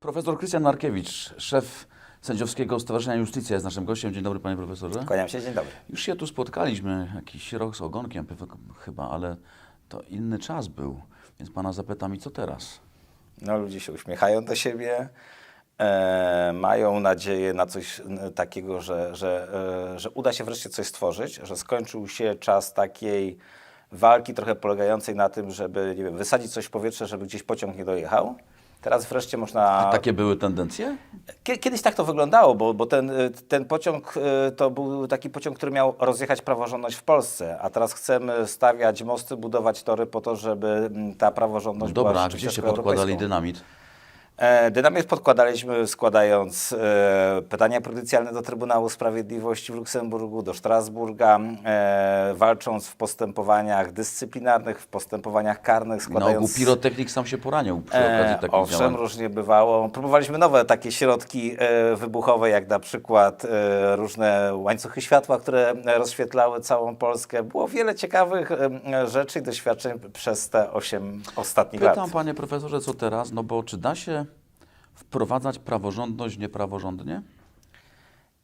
Profesor Krystian Narkiewicz, szef Sędziowskiego Stowarzyszenia Justycja jest naszym gościem. Dzień dobry panie profesorze. Kłaniam się, dzień dobry. Już się tu spotkaliśmy, jakiś rok z ogonkiem chyba, ale to inny czas był. Więc pana zapytam i co teraz? No, ludzie się uśmiechają do siebie, e, mają nadzieję na coś n, takiego, że, że, e, że uda się wreszcie coś stworzyć, że skończył się czas takiej walki trochę polegającej na tym, żeby nie wiem, wysadzić coś w powietrze, żeby gdzieś pociąg nie dojechał. Teraz wreszcie można... A takie były tendencje? Kie- Kiedyś tak to wyglądało, bo, bo ten, y, ten pociąg y, to był taki pociąg, który miał rozjechać praworządność w Polsce, a teraz chcemy stawiać mosty, budować tory po to, żeby mm, ta No praworządność była dobra, a rzeczywiście gdzie się podkładali dynamit? E, Dynamit podkładaliśmy składając e, pytania prejudycjalne do Trybunału Sprawiedliwości w Luksemburgu, do Strasburga, e, walcząc w postępowaniach dyscyplinarnych, w postępowaniach karnych, Na ogół składając... pirotechnik sam się poranił przy okazji takich owszem, działań. różnie bywało. Próbowaliśmy nowe takie środki e, wybuchowe, jak na przykład różne łańcuchy światła, które rozświetlały całą Polskę. Było wiele ciekawych rzeczy i doświadczeń przez te 8 ostatnich Pytam lat. panie profesorze, co teraz? No bo czy da się wprowadzać praworządność niepraworządnie?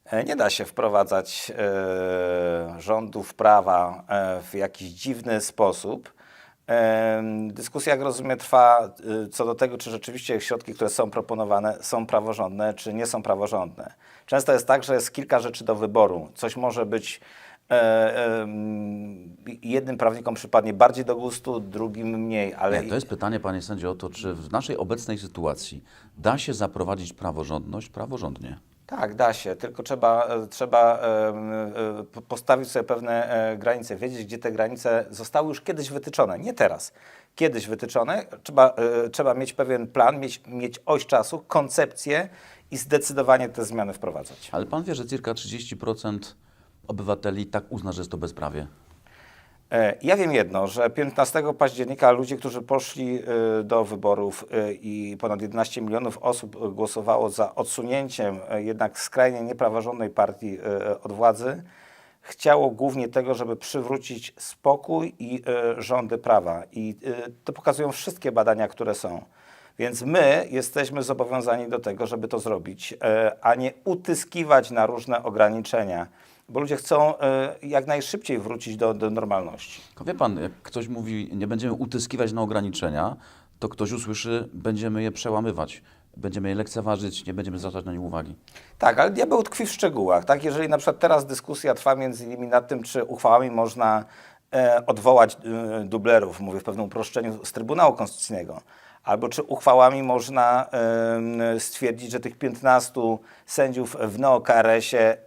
E, Nie da się wprowadzać e, rządów prawa e, w jakiś dziwny sposób. E, dyskusja, jak rozumiem, trwa e, co do tego, czy rzeczywiście środki, które są proponowane, są praworządne, czy nie są praworządne. Często jest tak, że jest kilka rzeczy do wyboru. Coś może być jednym prawnikom przypadnie bardziej do gustu, drugim mniej, ale Nie, to jest pytanie, panie sędzio, o to, czy w naszej obecnej sytuacji da się zaprowadzić praworządność praworządnie? Tak, da się, tylko trzeba, e, trzeba e, po- postawić sobie pewne e, granice, wiedzieć, gdzie te granice zostały już kiedyś wytyczone, nie teraz. Kiedyś wytyczone, trzeba, e, trzeba mieć pewien plan, mieć, mieć oś czasu, koncepcję i zdecydowanie te zmiany wprowadzać. Ale pan wie, że cirka 30% obywateli tak uzna, że jest to bezprawie. E, Ja wiem jedno, że 15 października ludzie, którzy poszli e, do wyborów e, i ponad 11 milionów osób głosowało za odsunięciem jednak skrajnie niepraworządnej partii od władzy, chciało głównie tego, żeby przywrócić spokój i rządy prawa. I to pokazują wszystkie badania, które są. Więc my jesteśmy zobowiązani do tego, żeby to zrobić, a nie utyskiwać na różne ograniczenia, bo ludzie chcą e, jak najszybciej wrócić do, do normalności. Wie pan, jak ktoś mówi, nie będziemy utyskiwać na ograniczenia, to ktoś usłyszy, będziemy je przełamywać, będziemy je lekceważyć, nie będziemy zwracać na nie uwagi. Tak, ale diabeł tkwi w szczegółach. Tak? Jeżeli na przykład teraz dyskusja trwa między innymi nad tym, czy uchwałami można e, odwołać e, dublerów, mówię w pewnym uproszczeniu, z Trybunału Konstytucyjnego, albo czy uchwałami można e, stwierdzić, że tych 15 sędziów w neo-KRS-ie e,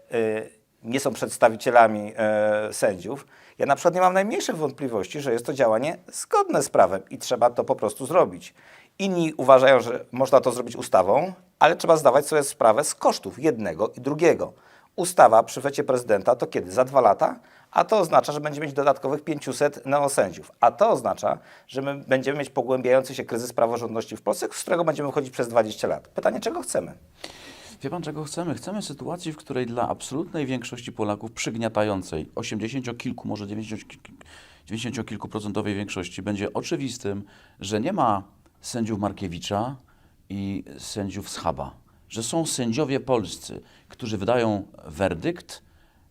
nie są przedstawicielami e, sędziów. Ja na przykład nie mam najmniejszych wątpliwości, że jest to działanie zgodne z prawem i trzeba to po prostu zrobić. Inni uważają, że można to zrobić ustawą, ale trzeba zdawać sobie sprawę z kosztów jednego i drugiego. Ustawa przy wecie prezydenta to kiedy? Za dwa lata? A to oznacza, że będziemy mieć dodatkowych 500 neosędziów. A to oznacza, że my będziemy mieć pogłębiający się kryzys praworządności w Polsce, z którego będziemy wychodzić przez 20 lat. Pytanie, czego chcemy? Wie pan, czego chcemy? Chcemy sytuacji, w której dla absolutnej większości Polaków przygniatającej, 80 kilku, może 90, kilku- 90 kilku procentowej większości, będzie oczywistym, że nie ma sędziów Markiewicza i sędziów Schaba. Że są sędziowie polscy, którzy wydają werdykt,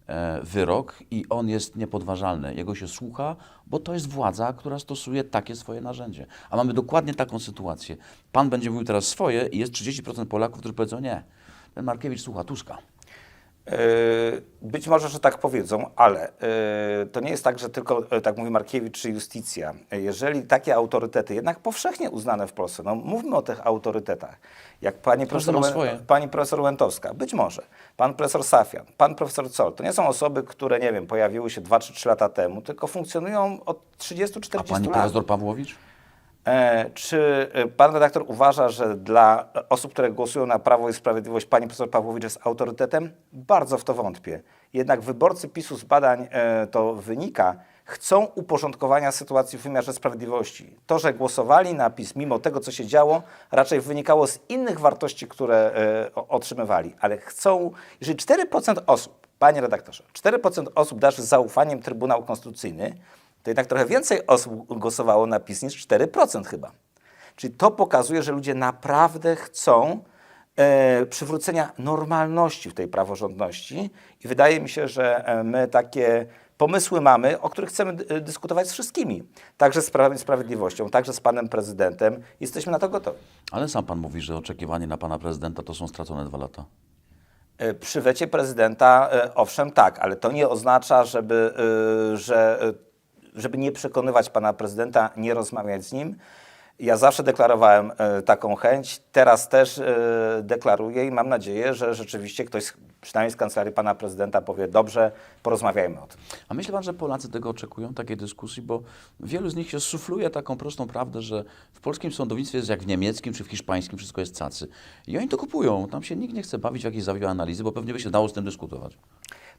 e, wyrok i on jest niepodważalny. Jego się słucha, bo to jest władza, która stosuje takie swoje narzędzie. A mamy dokładnie taką sytuację. Pan będzie mówił teraz swoje i jest 30% Polaków, którzy powiedzą nie. Markiewicz słucha Tuska. Yy, Być może, że tak powiedzą, ale yy, to nie jest tak, że tylko, yy, tak mówi Markiewicz czy Justicja. Jeżeli takie autorytety, jednak powszechnie uznane w Polsce, no mówmy o tych autorytetach, jak pani profesor, pani profesor Łętowska, być może, pan profesor Safian, pan profesor Col, to nie są osoby, które, nie wiem, pojawiły się 2 czy 3 lata temu, tylko funkcjonują od A 30-40 pani lat. profesor Pawłowicz? E, Czy e, pan redaktor uważa, że dla osób, które głosują na Prawo i Sprawiedliwość, pani profesor Pawłowicz jest autorytetem? Bardzo w to wątpię. Jednak wyborcy PiSu z badań e, to wynika, chcą uporządkowania sytuacji w wymiarze sprawiedliwości. To, że głosowali na PiS mimo tego, co się działo, raczej wynikało z innych wartości, które otrzymywali. Ale chcą, jeżeli 4% osób, panie redaktorze, 4% osób darzy zaufaniem Trybunał Konstytucyjny, to jednak trochę więcej osób głosowało na PiS niż 4% chyba. Czyli to pokazuje, że ludzie naprawdę chcą e, przywrócenia normalności w tej praworządności i wydaje mi się, że e, my takie pomysły mamy, o których chcemy dy- dyskutować z wszystkimi, także z Prawem i Sprawiedliwością, także z panem prezydentem. Jesteśmy na to gotowi. Ale sam pan mówi, że oczekiwanie na pana prezydenta to są stracone dwa lata. E, Przy wecie prezydenta, e, owszem, tak, ale to nie oznacza, żeby, że, żeby nie przekonywać pana prezydenta, nie rozmawiać z nim. Ja zawsze deklarowałem e, taką chęć, teraz też e, deklaruję i mam nadzieję, że rzeczywiście ktoś, przynajmniej z kancelarii pana prezydenta, powie: Dobrze, porozmawiajmy o tym. A myśli pan, że Polacy tego oczekują, takiej dyskusji? Bo wielu z nich się sufluje taką prostą prawdę, że w polskim sądownictwie jest jak w niemieckim czy w hiszpańskim, wszystko jest cacy. I oni to kupują. Tam się nikt nie chce bawić w jakieś zawiłe analizy, bo pewnie by się dało z tym dyskutować.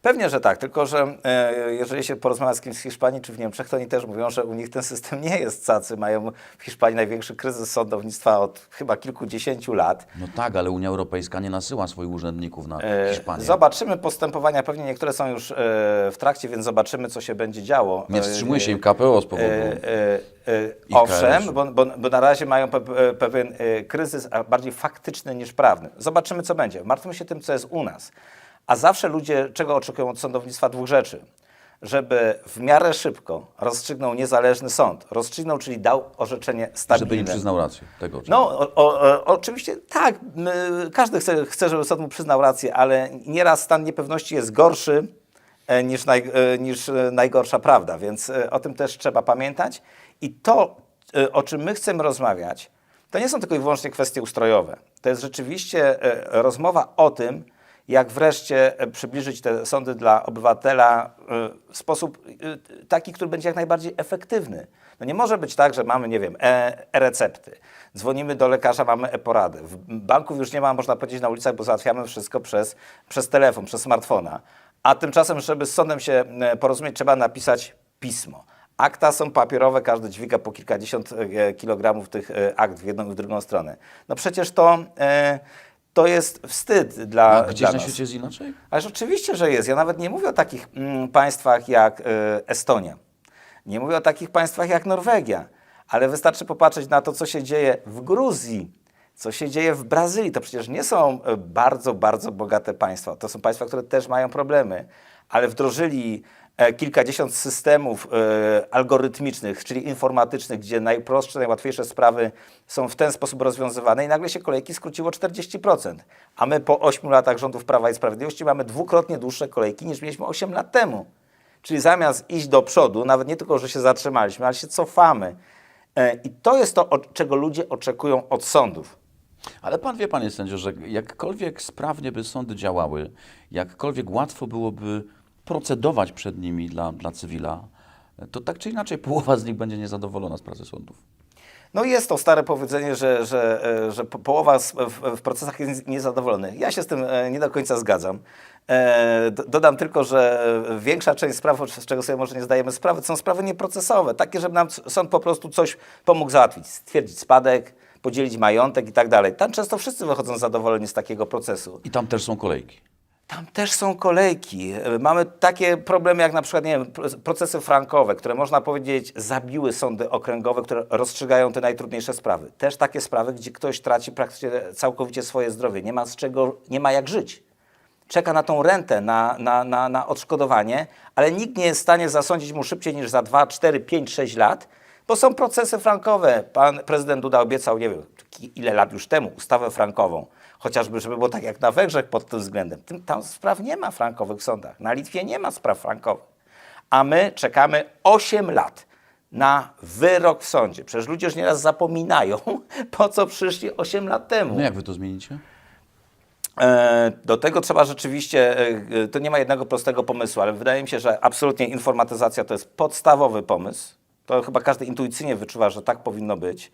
Pewnie, że tak, tylko że e, jeżeli się porozmawia z kimś z Hiszpanii czy w Niemczech, to oni też mówią, że u nich ten system nie jest cacy. Mają w Hiszpanii największy kryzys sądownictwa od chyba kilkudziesięciu lat. No tak, ale Unia Europejska nie nasyła swoich urzędników na E, Hiszpanię. Zobaczymy postępowania, pewnie niektóre są już e, w trakcie, więc zobaczymy, co się będzie działo. Nie E, wstrzymuje się im KPO z powodu... E, e, e, Owszem, bo, bo, bo na razie mają pe, pe, pewien e, kryzys, bardziej faktyczny niż prawny. Zobaczymy, co będzie. Martwmy się tym, co jest u nas. A zawsze ludzie czego oczekują od sądownictwa? Dwóch rzeczy. Żeby w miarę szybko rozstrzygnął niezależny sąd. Rozstrzygnął, czyli dał orzeczenie stabilne. Żeby im przyznał rację. Tego No, o, o, oczywiście tak. Każdy chce, chce, żeby sąd mu przyznał rację, ale nieraz stan niepewności jest gorszy e, niż, naj, e, niż e, najgorsza prawda, więc o tym też trzeba pamiętać. I to, o czym my chcemy rozmawiać, to nie są tylko i wyłącznie kwestie ustrojowe. To jest rzeczywiście rozmowa o tym, jak wreszcie e, przybliżyć te sądy dla obywatela e, w sposób e, taki, który będzie jak najbardziej efektywny. No nie może być tak, że mamy, nie wiem, e-recepty, dzwonimy do lekarza, mamy e-porady. Banków już nie ma, można powiedzieć, na ulicach, bo załatwiamy wszystko przez, przez telefon, przez smartfona. A tymczasem, żeby z sądem się porozumieć, trzeba napisać pismo. Akta są papierowe, każdy dźwiga po kilkadziesiąt kilogramów tych akt w jedną i w drugą stronę. No przecież to, to jest wstyd dla, dla gdzieś na nas. świecie jest inaczej? Ależ oczywiście, że jest. Ja nawet nie mówię o takich mm, państwach jak e, Estonia. Nie mówię o takich państwach jak Norwegia. Ale wystarczy popatrzeć na to, co się dzieje w Gruzji, co się dzieje w Brazylii. To przecież nie są e, bardzo, bardzo bogate państwa. To są państwa, które też mają problemy, ale wdrożyli kilkadziesiąt systemów e, algorytmicznych, czyli informatycznych, gdzie najprostsze, najłatwiejsze sprawy są w ten sposób rozwiązywane i nagle się kolejki skróciło 40%. A my po 8 latach rządów Prawa i Sprawiedliwości mamy dwukrotnie dłuższe kolejki niż mieliśmy 8 lat temu. Czyli zamiast iść do przodu, nawet nie tylko, że się zatrzymaliśmy, ale się cofamy. E, I to jest to, czego ludzie oczekują od sądów. Ale pan wie, panie sędzio, że jakkolwiek sprawnie by sądy działały, jakkolwiek łatwo byłoby procedować przed nimi dla, dla cywila, to tak czy inaczej połowa z nich będzie niezadowolona z pracy sądów. No jest to stare powiedzenie, że, że, e, że po- połowa w, procesach jest niezadowolonych. Ja się z tym e, nie do końca zgadzam. E, do- Dodam tylko, że większa część spraw, z czego sobie może nie zdajemy sprawy, są sprawy nieprocesowe. Takie, żeby nam sąd po prostu coś pomógł załatwić. Stwierdzić spadek, podzielić majątek i tak dalej. Tam często wszyscy wychodzą zadowoleni z takiego procesu. I tam też są kolejki. Tam też są kolejki. Mamy takie problemy jak na przykład nie wiem, pro- procesy frankowe, które można powiedzieć zabiły sądy okręgowe, które rozstrzygają te najtrudniejsze sprawy. Też takie sprawy, gdzie ktoś traci praktycznie całkowicie swoje zdrowie, nie ma z czego, nie ma jak żyć. Czeka na tą rentę, na, na, na, na odszkodowanie, ale nikt nie jest w stanie zasądzić mu szybciej niż za 2, 4, 5, 6 lat, bo są procesy frankowe. Pan prezydent Duda obiecał, nie wiem, ile lat już temu, ustawę frankową. Chociażby, żeby było tak jak na Węgrzech pod tym względem. Tym, tam spraw nie ma w frankowych sądach. Na Litwie nie ma spraw frankowych. A my czekamy 8 lat na wyrok w sądzie. Przecież ludzie już nieraz zapominają, po co przyszli 8 lat temu. No jak wy to zmienicie? E, Do tego trzeba rzeczywiście, e, to nie ma jednego prostego pomysłu, ale wydaje mi się, że absolutnie informatyzacja to jest podstawowy pomysł. To chyba każdy intuicyjnie wyczuwa, że tak powinno być.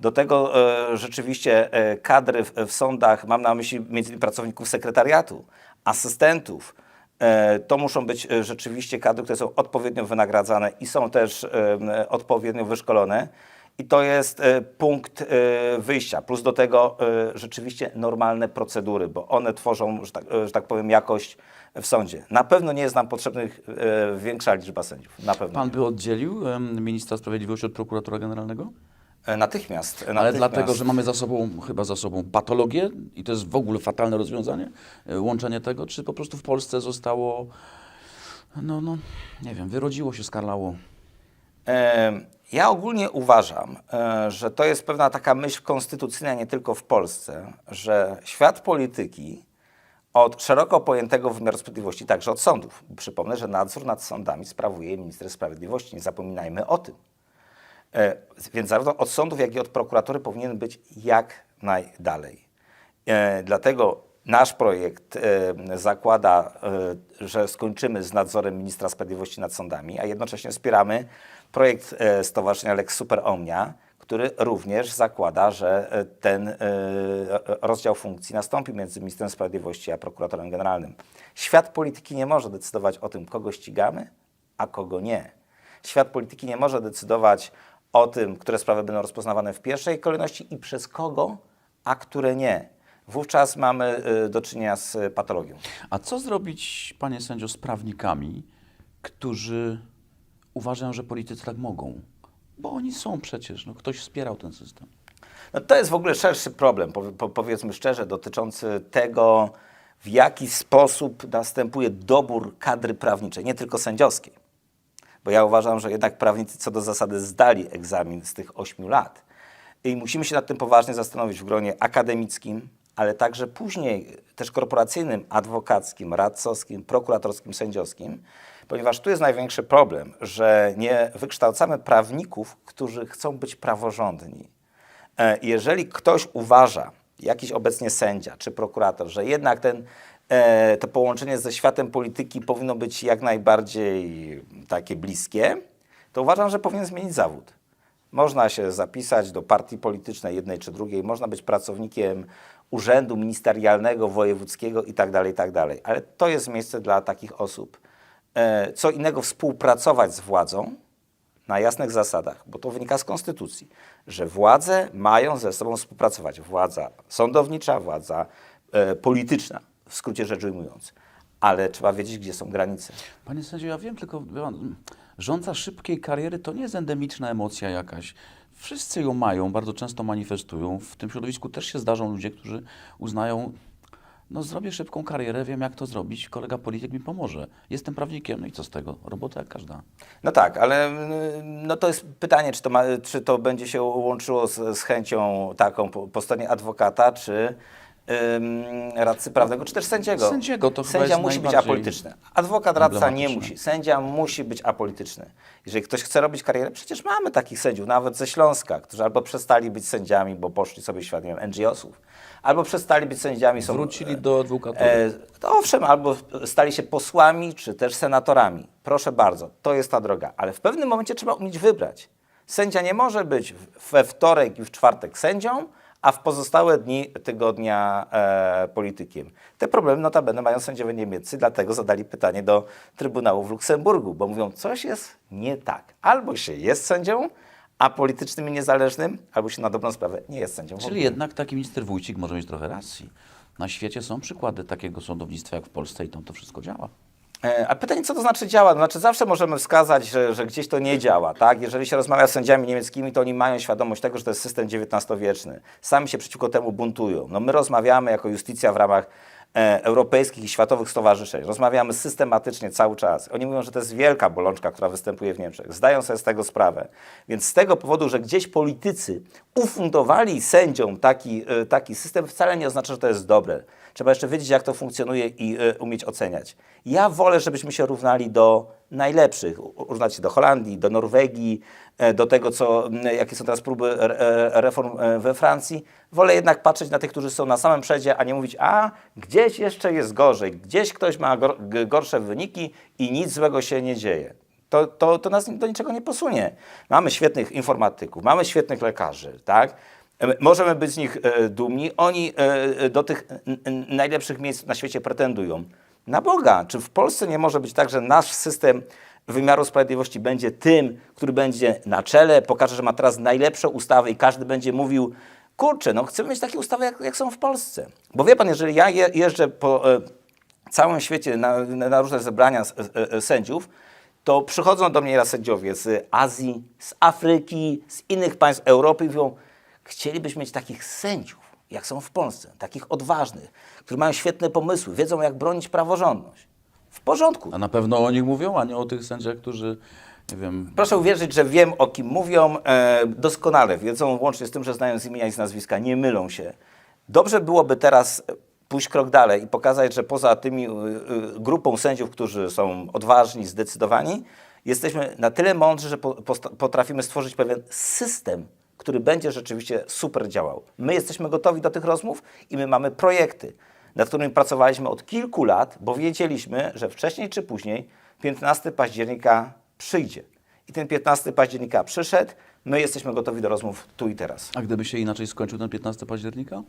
Do tego e, rzeczywiście e, kadry w, w sądach, mam na myśli między innymi pracowników sekretariatu, asystentów, e, to muszą być rzeczywiście kadry, które są odpowiednio wynagradzane i są też odpowiednio wyszkolone. I to jest punkt wyjścia. Plus do tego rzeczywiście normalne procedury, bo one tworzą, że tak, że tak powiem, jakość w sądzie. Na pewno nie jest nam potrzebnych większa liczba sędziów. Na pewno. Pan by oddzielił ministra sprawiedliwości od prokuratora generalnego? E, Natychmiast. Ale natychmiast. dlatego, że mamy za sobą, chyba za sobą patologię i to jest w ogóle fatalne rozwiązanie, y, łączenie tego, czy po prostu w Polsce zostało, no, no, nie wiem, wyrodziło się, skarlało. E, Ja ogólnie uważam, e, że to jest pewna taka myśl konstytucyjna nie tylko w Polsce, że świat polityki od szeroko pojętego wymiaru sprawiedliwości, także od sądów. Przypomnę, że nadzór nad sądami sprawuje minister sprawiedliwości. Nie zapominajmy o tym. E, Więc zarówno od sądów, jak i od prokuratury powinien być jak najdalej. E, Dlatego nasz projekt e, zakłada, że skończymy z nadzorem ministra sprawiedliwości nad sądami, a jednocześnie wspieramy projekt Stowarzyszenia Lex Super Omnia, który również zakłada, że ten rozdział funkcji nastąpi między ministrem sprawiedliwości a prokuratorem generalnym. Świat polityki nie może decydować o tym, kogo ścigamy, a kogo nie. Świat polityki nie może decydować o tym, które sprawy będą rozpoznawane w pierwszej kolejności i przez kogo, a które nie. Wówczas mamy y, do czynienia z patologią. A co zrobić, panie sędzio, z prawnikami, którzy uważają, że politycy tak mogą? Bo oni są przecież, no, ktoś wspierał ten system. No to jest w ogóle szerszy problem, powie- po, powiedzmy szczerze, dotyczący tego, w jaki sposób następuje dobór kadry prawniczej, nie tylko sędziowskiej. Bo ja uważam, że jednak prawnicy co do zasady zdali egzamin z tych ośmiu lat. I musimy się nad tym poważnie zastanowić w gronie akademickim, ale także później też korporacyjnym, adwokackim, radcowskim, prokuratorskim, sędziowskim, ponieważ tu jest największy problem, że nie wykształcamy prawników, którzy chcą być praworządni. E, Jeżeli ktoś uważa, jakiś obecnie sędzia czy prokurator, że jednak ten, to połączenie ze światem polityki powinno być jak najbardziej takie bliskie, to uważam, że powinien zmienić zawód. Można się zapisać do partii politycznej jednej czy drugiej, można być pracownikiem urzędu ministerialnego, wojewódzkiego itd., itd. Ale to jest miejsce dla takich osób. E, Co innego współpracować z władzą, na jasnych zasadach, bo to wynika z konstytucji, że władze mają ze sobą współpracować. Władza sądownicza, władza e, polityczna, w skrócie rzecz ujmując. Ale trzeba wiedzieć, gdzie są granice. Panie sędzio, ja wiem, tylko rządza szybkiej kariery to nie jest endemiczna emocja jakaś. Wszyscy ją mają, bardzo często manifestują. W tym środowisku też się zdarzą ludzie, którzy uznają, no zrobię szybką karierę, wiem jak to zrobić, kolega polityk mi pomoże. Jestem prawnikiem, no i co z tego? Robota jak każda. No tak, ale y, no to jest pytanie, czy to, ma, czy to będzie się łączyło z, z chęcią taką po, po stronie adwokata, czy radcy prawnego, czy też sędziego. Sędziego to chyba Sędzia jest musi być apolityczny. Adwokat, radca nie musi. Sędzia musi być apolityczny. Jeżeli ktoś chce robić karierę, przecież mamy takich sędziów, nawet ze Śląska, którzy albo przestali być sędziami, bo poszli sobie w świat nie wiem, NGO-sów, albo przestali być sędziami, są Wrócili do adwokatury. E, to owszem, albo stali się posłami, czy też senatorami. Proszę bardzo, to jest ta droga. Ale w pewnym momencie trzeba umieć wybrać. Sędzia nie może być we wtorek i w czwartek sędzią, a w pozostałe dni tygodnia e, politykiem. Te problemy notabene mają sędziowie niemieccy, dlatego zadali pytanie do Trybunału w Luksemburgu, bo mówią, coś jest nie tak. Albo się jest sędzią, a politycznym i niezależnym, albo się na dobrą sprawę nie jest sędzią. Czyli jednak taki minister Wójcik może mieć trochę racji. Na świecie są przykłady takiego sądownictwa jak w Polsce i tam to wszystko działa. E, A pytanie, co to znaczy działa? To znaczy zawsze możemy wskazać, że, że gdzieś to nie działa, tak? Jeżeli się rozmawia z sędziami niemieckimi, to oni mają świadomość tego, że to jest system XIX-wieczny. Sami się przeciwko temu buntują. No my rozmawiamy jako justycja w ramach e, europejskich i światowych stowarzyszeń. Rozmawiamy systematycznie cały czas. Oni mówią, że to jest wielka bolączka, która występuje w Niemczech. Zdają sobie z tego sprawę. Więc z tego powodu, że gdzieś politycy ufundowali sędziom taki, e, taki system, wcale nie oznacza, że to jest dobre. Trzeba jeszcze wiedzieć, jak to funkcjonuje i e, umieć oceniać. Ja wolę, żebyśmy się równali do najlepszych. Równać się do Holandii, do Norwegii, e, do tego, co, jakie są teraz próby e, reform we Francji. Wolę jednak patrzeć na tych, którzy są na samym przedzie, a nie mówić, a gdzieś jeszcze jest gorzej, gdzieś ktoś ma gorsze wyniki i nic złego się nie dzieje. To, to, to nas do niczego nie posunie. Mamy świetnych informatyków, mamy świetnych lekarzy, tak? Możemy być z nich e, dumni. Oni e, e, do tych najlepszych miejsc na świecie pretendują. Na Boga, czy w Polsce nie może być tak, że nasz system wymiaru sprawiedliwości będzie tym, który będzie na czele, pokaże, że ma teraz najlepsze ustawy i każdy będzie mówił, kurczę, no chcemy mieć takie ustawy, jak, jak są w Polsce. Bo wie pan, jeżeli ja je, jeżdżę po całym świecie na, na różne zebrania sędziów, to przychodzą do mnie raz sędziowie z Azji, z Afryki, z innych państw Europy i mówią, chcielibyśmy mieć takich sędziów, jak są w Polsce, takich odważnych, którzy mają świetne pomysły, wiedzą jak bronić praworządność. W porządku. A na pewno o nich mówią, a nie o tych sędziach, którzy, nie wiem, Proszę uwierzyć, że wiem o kim mówią, e, doskonale wiedzą, łącznie z tym, że znają z imienia i z nazwiska, nie mylą się. Dobrze byłoby teraz pójść krok dalej i pokazać, że poza tymi y, y, grupą sędziów, którzy są odważni, zdecydowani, jesteśmy na tyle mądrzy, że po, potrafimy stworzyć pewien system, który będzie rzeczywiście super działał. My jesteśmy gotowi do tych rozmów i my mamy projekty, nad którymi pracowaliśmy od kilku lat, bo wiedzieliśmy, że wcześniej czy później 15 października przyjdzie. I ten 15 października przyszedł, my jesteśmy gotowi do rozmów tu i teraz. a gdyby się inaczej skończył ten 15 października?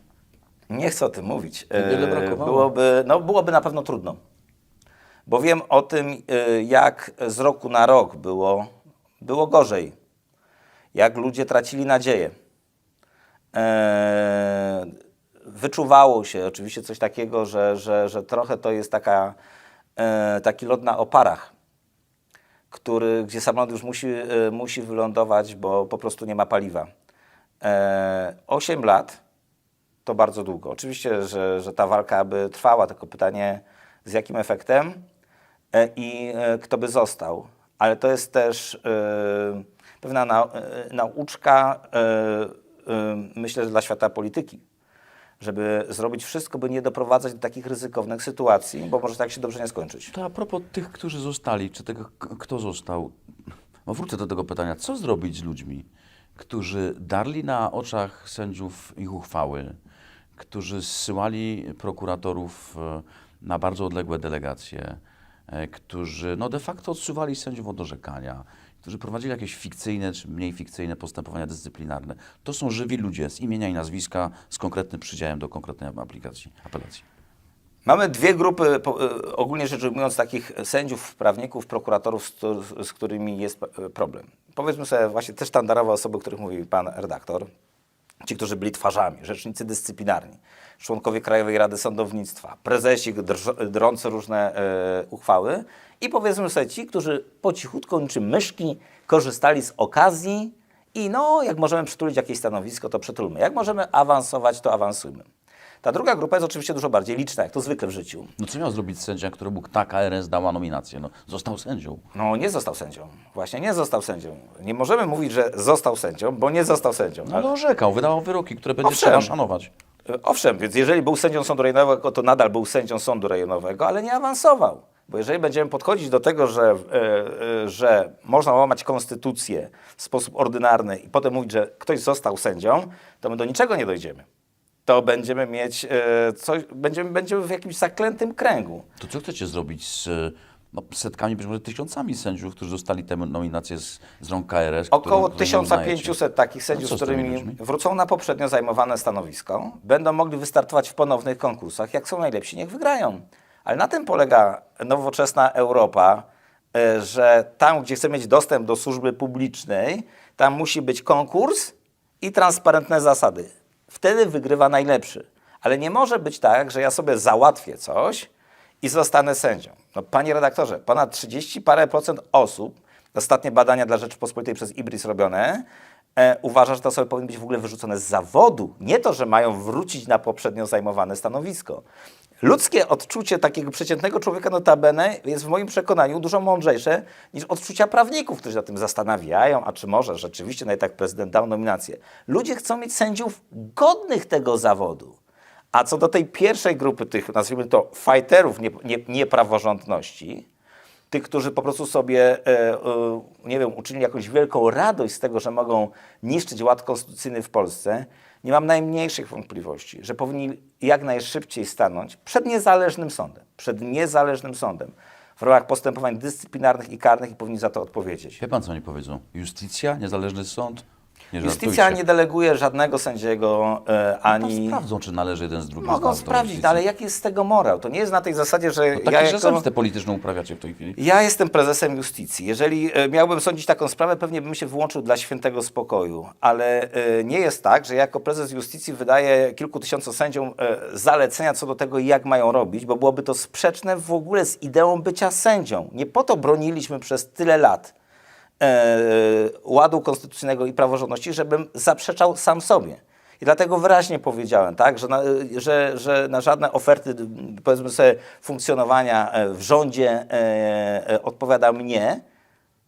Nie chcę o tym mówić. E. Byłoby, no, byłoby na pewno trudno. Bo wiem o tym, e, jak z roku na rok było, było gorzej. Jak ludzie tracili nadzieję. E, Wyczuwało się oczywiście coś takiego, że, że, że trochę to jest taka, e, taki lot na oparach, który, gdzie samolot już musi, e, musi wylądować, bo po prostu nie ma paliwa. E, 8 lat to bardzo długo. Oczywiście, że, że ta walka by trwała, tylko pytanie z jakim efektem e, i e, kto by został. Ale to jest też e, pewna nau, e, nauczka, e, e, myślę, że dla świata polityki, żeby zrobić wszystko, by nie doprowadzać do takich ryzykownych sytuacji, bo może tak się dobrze nie skończyć. To a propos tych, którzy zostali, czy tego, kto został, no wrócę do tego pytania, co zrobić z ludźmi, którzy darli na oczach sędziów ich uchwały, którzy zsyłali prokuratorów na bardzo odległe delegacje, którzy no de facto odsuwali sędziów od orzekania, którzy prowadzili jakieś fikcyjne czy mniej fikcyjne postępowania dyscyplinarne. To są żywi ludzie z imienia i nazwiska, z konkretnym przydziałem do konkretnej aplikacji, apelacji. Mamy dwie grupy, y, ogólnie rzecz ujmując, takich sędziów, prawników, prokuratorów, z, któ- z którymi jest p- problem. Powiedzmy sobie właśnie te sztandarowe osoby, o których mówił pan redaktor. Ci, którzy byli twarzami, rzecznicy dyscyplinarni, członkowie Krajowej Rady Sądownictwa, prezesi drż- drący różne e, uchwały i powiedzmy sobie ci, którzy po cichutku niczym myszki korzystali z okazji i no, jak możemy przytulić jakieś stanowisko, to przytulmy. Jak możemy awansować, to awansujmy. Ta druga grupa jest oczywiście dużo bardziej liczna, jak to zwykle w życiu. No co miał zrobić sędzia, któremu ta KRS dała nominację? No, został sędzią. No, nie został sędzią. Właśnie nie został sędzią. Nie możemy mówić, że został sędzią, bo nie został sędzią. No, ale orzekał, wydawał wyroki, które będzie Owszem. trzeba szanować. E, Owszem, więc jeżeli był sędzią sądu rejonowego, to nadal był sędzią sądu rejonowego, ale nie awansował. Bo jeżeli będziemy podchodzić do tego, że, e, e, że można łamać konstytucję w sposób ordynarny i potem mówić, że ktoś został sędzią, to my do niczego nie dojdziemy. To będziemy mieć e, coś, będziemy, będziemy w jakimś zaklętym kręgu. To co chcecie zrobić z no, setkami, być może tysiącami sędziów, którzy dostali tę nominację z, z rąk KRS? Około którym- którym nie uznajecie? 1500 takich sędziów, No z którymi wrócą na poprzednio zajmowane stanowisko, będą mogli wystartować w ponownych konkursach. Jak są najlepsi, niech wygrają. Ale na tym polega nowoczesna Europa, e, że tam, gdzie chce mieć dostęp do służby publicznej, tam musi być konkurs i transparentne zasady. Wtedy wygrywa najlepszy. Ale nie może być tak, że ja sobie załatwię coś i zostanę sędzią. No, panie redaktorze, ponad 30 parę procent osób, ostatnie badania dla Rzeczypospolitej przez IBRIS robione, e, uważa, że te osoby powinny być w ogóle wyrzucone z zawodu. Nie to, że mają wrócić na poprzednio zajmowane stanowisko. Ludzkie odczucie takiego przeciętnego człowieka notabene jest w moim przekonaniu dużo mądrzejsze niż odczucia prawników, którzy się nad tym zastanawiają, a czy może rzeczywiście nawet tak prezydent dał nominację. Ludzie chcą mieć sędziów godnych tego zawodu. A co do tej pierwszej grupy tych, nazwijmy to, fighterów nie, nie, niepraworządności, tych, którzy po prostu sobie, e, e, nie wiem, uczynili jakąś wielką radość z tego, że mogą niszczyć ład konstytucyjny w Polsce, nie mam najmniejszych wątpliwości, że powinni jak najszybciej stanąć przed niezależnym sądem, przed niezależnym sądem w ramach postępowań dyscyplinarnych i karnych i powinni za to odpowiedzieć. Wie pan, co oni powiedzą? Justicja, niezależny sąd? Nie Justycja nie deleguje żadnego sędziego e, Ani... ani... Sprawdzą, czy należy jeden z drugim. Mogą sprawdzić, justycji. ale jaki jest z tego morał? To nie jest na tej zasadzie, że No ja jako... zemstę polityczną uprawiacie w tej chwili. Ja jestem prezesem justycji. Jeżeli e, miałbym sądzić taką sprawę, pewnie bym się wyłączył dla świętego spokoju. Ale e, nie jest tak, że jako prezes justycji wydaję kilku tysiącu sędziom e, zalecenia co do tego, jak mają robić, bo byłoby to sprzeczne w ogóle z ideą bycia sędzią. Nie po to broniliśmy przez tyle lat ładu konstytucyjnego i praworządności, żebym zaprzeczał sam sobie. I dlatego wyraźnie powiedziałem, tak, że, na, że, że na żadne oferty, powiedzmy sobie, funkcjonowania e, w rządzie e, e, odpowiada mnie,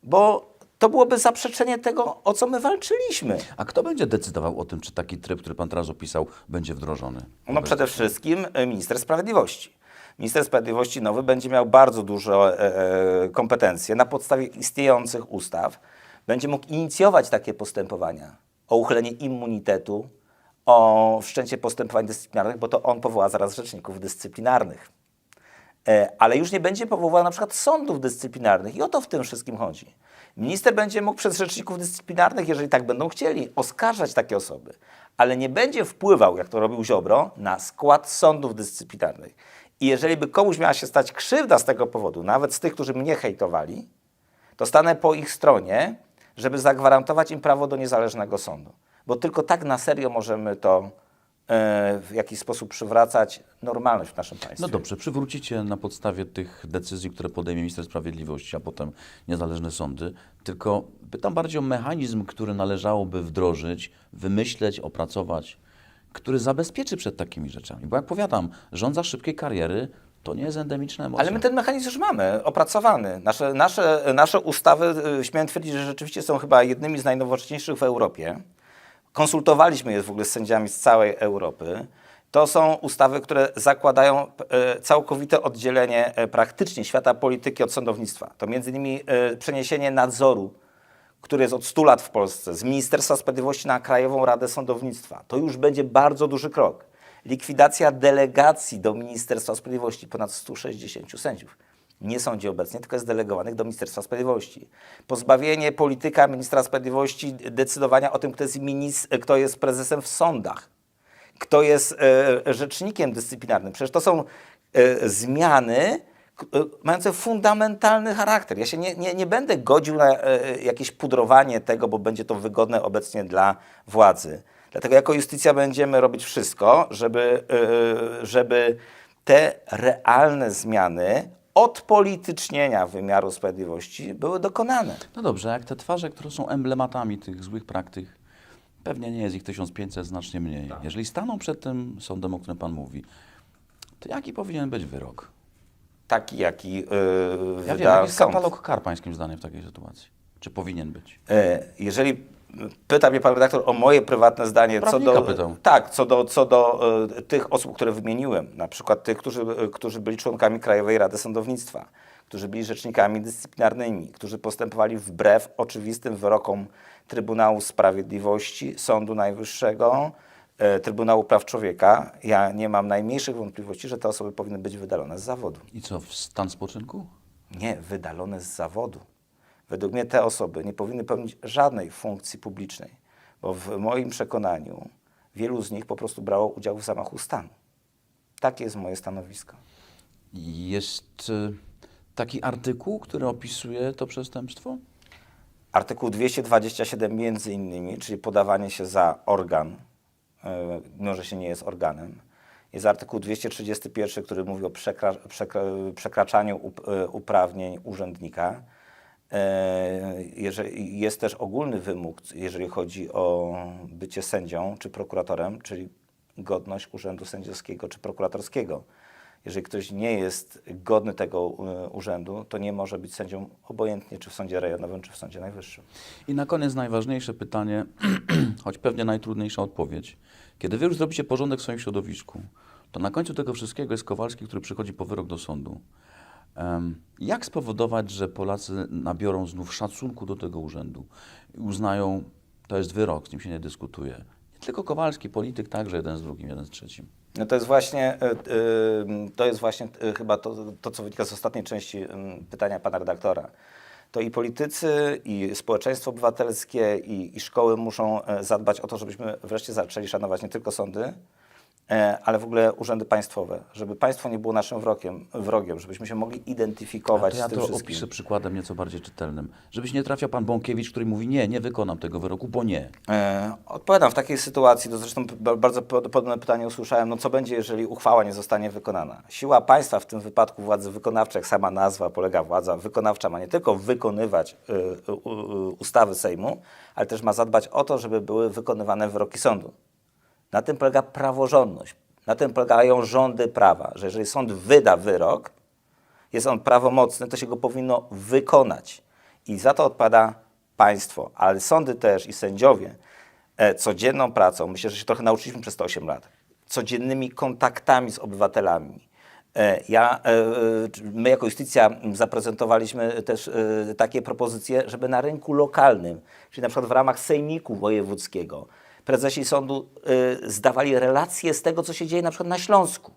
bo to byłoby zaprzeczenie tego, o co my walczyliśmy. A kto będzie decydował o tym, czy taki tryb, który pan teraz opisał, będzie wdrożony? No przede wszystkim e, minister sprawiedliwości. Minister sprawiedliwości nowy będzie miał bardzo duże e, kompetencje na podstawie istniejących ustaw. Będzie mógł inicjować takie postępowania o uchylenie immunitetu, o wszczęcie postępowań dyscyplinarnych, bo to on powoła zaraz rzeczników dyscyplinarnych. E, ale już nie będzie powoływał na przykład sądów dyscyplinarnych i o to w tym wszystkim chodzi. Minister będzie mógł przez rzeczników dyscyplinarnych, jeżeli tak będą chcieli, oskarżać takie osoby, ale nie będzie wpływał, jak to robił Ziobro, na skład sądów dyscyplinarnych. I jeżeli by komuś miała się stać krzywda z tego powodu, nawet z tych, którzy mnie hejtowali, to stanę po ich stronie, żeby zagwarantować im prawo do niezależnego sądu. Bo tylko tak na serio możemy to e, w jakiś sposób przywracać normalność w naszym państwie. No dobrze, przywrócicie na podstawie tych decyzji, które podejmie minister sprawiedliwości, a potem niezależne sądy. Tylko pytam bardziej o mechanizm, który należałoby wdrożyć, wymyśleć, opracować, który zabezpieczy przed takimi rzeczami. Bo jak powiadam, rząd za szybkiej kariery to nie jest endemiczna emocja. Ale my ten mechanizm już mamy, opracowany. Nasze, nasze, nasze ustawy, y, śmiem twierdzić, że rzeczywiście są chyba jednymi z najnowocześniejszych w Europie. Konsultowaliśmy je w ogóle z sędziami z całej Europy. To są ustawy, które zakładają e, całkowite oddzielenie e, praktycznie świata polityki od sądownictwa. To między innymi przeniesienie nadzoru, który jest od 100 lat w Polsce, z Ministerstwa Sprawiedliwości na Krajową Radę Sądownictwa. To już będzie bardzo duży krok. Likwidacja delegacji do Ministerstwa Sprawiedliwości, ponad 160 sędziów. Nie sądzi obecnie, tylko jest delegowanych do Ministerstwa Sprawiedliwości. Pozbawienie polityka ministra sprawiedliwości decydowania o tym, kto jest, kto jest prezesem w sądach kto jest e, rzecznikiem dyscyplinarnym. Przecież to są e, zmiany mające fundamentalny charakter. Ja się nie, nie, nie będę godził na e, jakieś pudrowanie tego, bo będzie to wygodne obecnie dla władzy. Dlatego jako justycja będziemy robić wszystko, żeby, e, żeby te realne zmiany odpolitycznienia wymiaru sprawiedliwości były dokonane. No dobrze, jak te twarze, które są emblematami tych złych praktyk, pewnie nie jest ich 1500, znacznie mniej. Jeżeli staną przed tym sądem, o którym Pan mówi, to jaki powinien być wyrok? Taki, jaki yy, Ja wiem, wyda jaki jest sąd. katalog kar pańskim zdaniem w takiej sytuacji? Czy powinien być? E, Jeżeli pyta mnie pan redaktor o moje prywatne zdanie co do, pytał. tak, co do, co do e, tych osób, które wymieniłem, na przykład tych, którzy, którzy byli członkami Krajowej Rady Sądownictwa, którzy byli rzecznikami dyscyplinarnymi, którzy postępowali wbrew oczywistym wyrokom Trybunału Sprawiedliwości, Sądu Najwyższego, Trybunału Praw Człowieka, ja nie mam najmniejszych wątpliwości, że te osoby powinny być wydalone z zawodu. I co, w stan spoczynku? Nie, wydalone z zawodu. Według mnie te osoby nie powinny pełnić żadnej funkcji publicznej, bo w moim przekonaniu wielu z nich po prostu brało udział w zamachu stanu. Takie jest moje stanowisko. Jest y, taki artykuł, który opisuje to przestępstwo? Artykuł 227 między innymi, czyli podawanie się za organ, e, mimo że się nie jest organem. Jest artykuł 231, który mówi o przekra przekra przekraczaniu up e, uprawnień urzędnika. E, jest też ogólny wymóg, jeżeli chodzi o bycie sędzią czy prokuratorem, czyli godność urzędu sędziowskiego czy prokuratorskiego. Jeżeli ktoś nie jest godny tego e, urzędu, to nie może być sędzią obojętnie czy w sądzie rejonowym, czy w sądzie najwyższym. I na koniec najważniejsze pytanie, choć pewnie najtrudniejsza odpowiedź. Kiedy wy już zrobicie porządek w swoim środowisku, to na końcu tego wszystkiego jest Kowalski, który przychodzi po wyrok do sądu. Jak spowodować, że Polacy nabiorą znów szacunku do tego urzędu i uznają, to jest wyrok, z nim się nie dyskutuje. Nie tylko Kowalski, polityk także jeden z drugim, jeden z trzecim. No to jest właśnie, y, y, to jest właśnie y, chyba to, to, co wynika z ostatniej części pytania pana redaktora. To i politycy, i społeczeństwo obywatelskie, i, i szkoły muszą e, zadbać o to, żebyśmy wreszcie zaczęli szanować nie tylko sądy, ale w ogóle urzędy państwowe, żeby państwo nie było naszym wrogiem, wrogiem żebyśmy się mogli identyfikować ja z tym to wszystkim. opiszę przykładem nieco bardziej czytelnym. Żebyś nie trafiał pan Bąkiewicz, który mówi nie, nie wykonam tego wyroku, bo nie. E, Odpowiadam w takiej sytuacji, to zresztą bardzo pod- podobne pytanie usłyszałem, no co będzie, jeżeli uchwała nie zostanie wykonana? Siła państwa, w tym wypadku władzy wykonawczej, jak sama nazwa polega, władza wykonawcza ma nie tylko wykonywać y, y, y, ustawy Sejmu, ale też ma zadbać o to, żeby były wykonywane wyroki sądu. Na tym polega praworządność. Na tym polegają rządy prawa, że jeżeli sąd wyda wyrok, jest on prawomocny, to się go powinno wykonać. I za to odpada państwo, ale sądy też i sędziowie e, codzienną pracą, myślę, że się trochę nauczyliśmy przez te 8 lat, codziennymi kontaktami z obywatelami. E, ja, e, e, my jako Justicja zaprezentowaliśmy też e, takie propozycje, żeby na rynku lokalnym, czyli na przykład w ramach Sejmiku Wojewódzkiego, prezesi sądu e, zdawali relacje z tego, co się dzieje na przykład na Śląsku.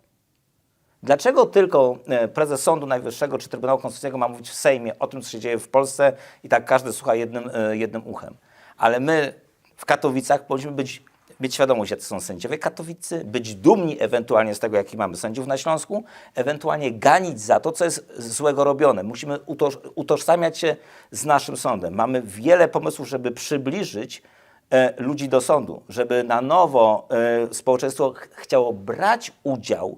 Dlaczego tylko e, prezes Sądu Najwyższego czy Trybunału Konstytucyjnego ma mówić w Sejmie o tym, co się dzieje w Polsce i tak każdy słucha jednym, e, jednym uchem? Ale my w Katowicach powinniśmy być, mieć świadomość, jacy są sędziowie katowicy, być dumni ewentualnie z tego, jaki mamy sędziów na Śląsku, ewentualnie ganić za to, co jest złego robione. Musimy utoż, utożsamiać się z naszym sądem. Mamy wiele pomysłów, żeby przybliżyć ludzi do sądu, żeby na nowo e, społeczeństwo ch- chciało brać udział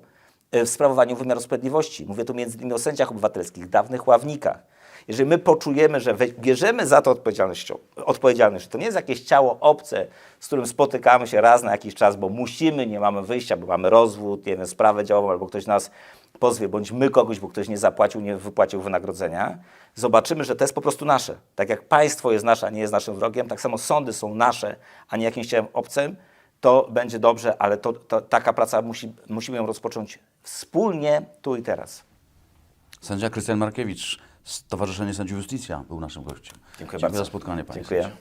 e, w sprawowaniu wymiaru sprawiedliwości. Mówię tu między innymi o sędziach obywatelskich, dawnych ławnikach. Jeżeli my poczujemy, że bierzemy za to odpowiedzialnością, odpowiedzialność, że to nie jest jakieś ciało obce, z którym spotykamy się raz na jakiś czas, bo musimy, nie mamy wyjścia, bo mamy rozwód, nie wiem, sprawę działową, albo ktoś nas pozwie, bądź my kogoś, bo ktoś nie zapłacił, nie wypłacił wynagrodzenia, zobaczymy, że to jest po prostu nasze. Tak jak państwo jest nasze, a nie jest naszym wrogiem, tak samo sądy są nasze, a nie jakimś ciałem obcym, to będzie dobrze, ale to, to, taka praca musi, musimy ją rozpocząć wspólnie, tu i teraz. Sędzia Krystian Markiewicz, Stowarzyszenie Sędziów Justicja był naszym gościem. Dziękuję Dziękuję bardzo. za spotkanie, panie Dziękuję. sędzio.